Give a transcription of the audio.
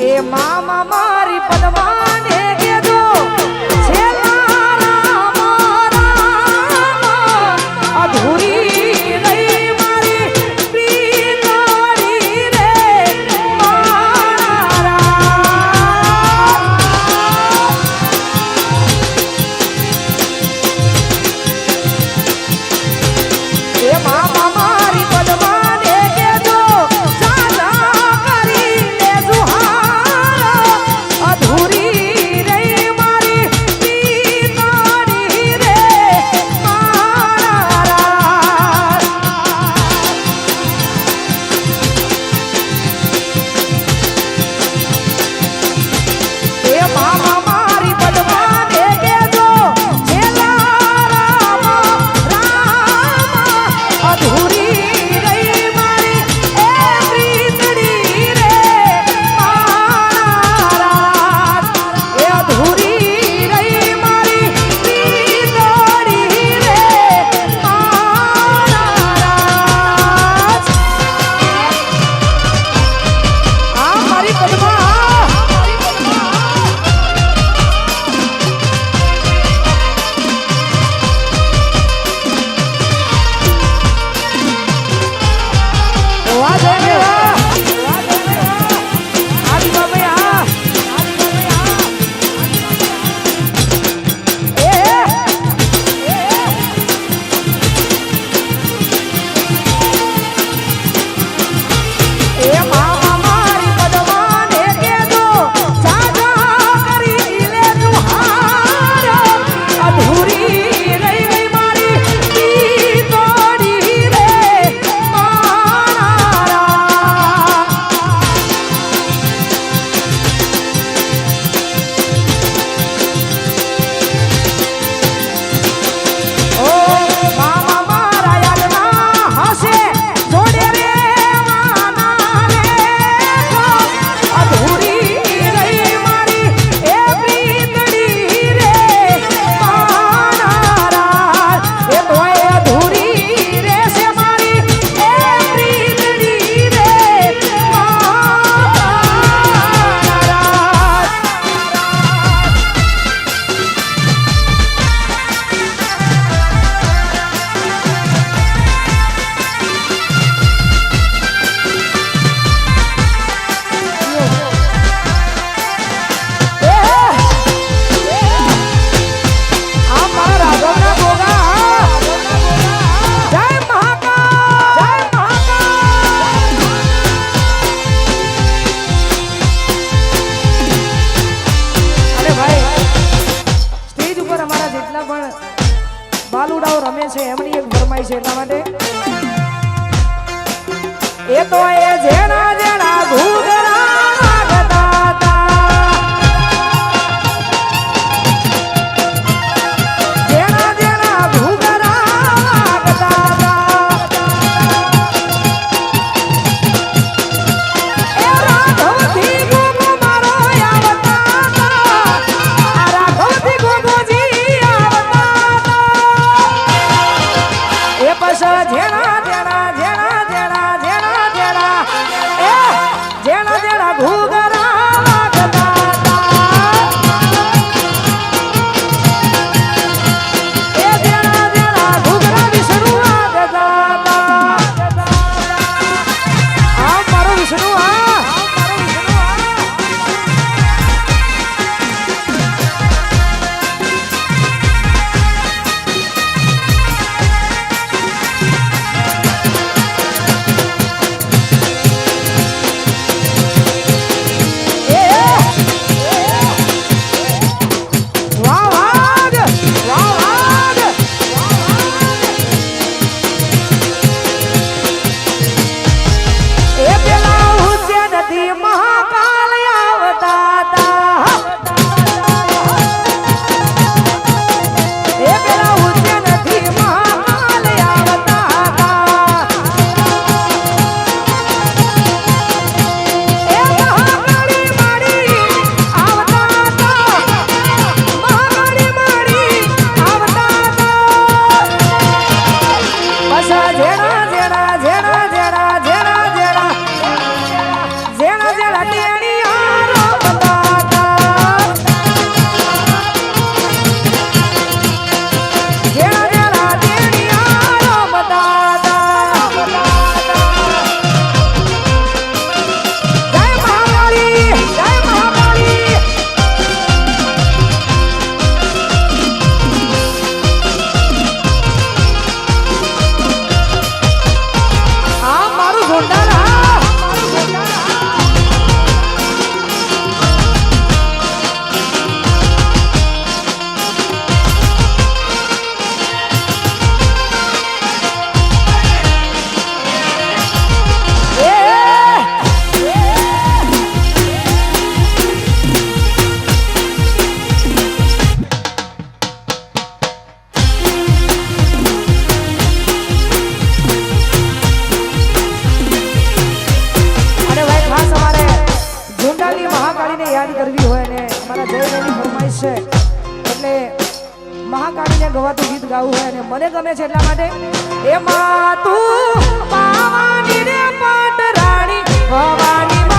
એ મામા મારી પદમાને માટે. એ તો એ જેણા હોય ને મારા જયની ફરમાઈશ છે. એટલે મહાકાળીને ગવાતું ગીત ગાવું હોય અને મને ગમે છે એટલા માટે એ તું પાવાની રે પાટ રાણી ભવાની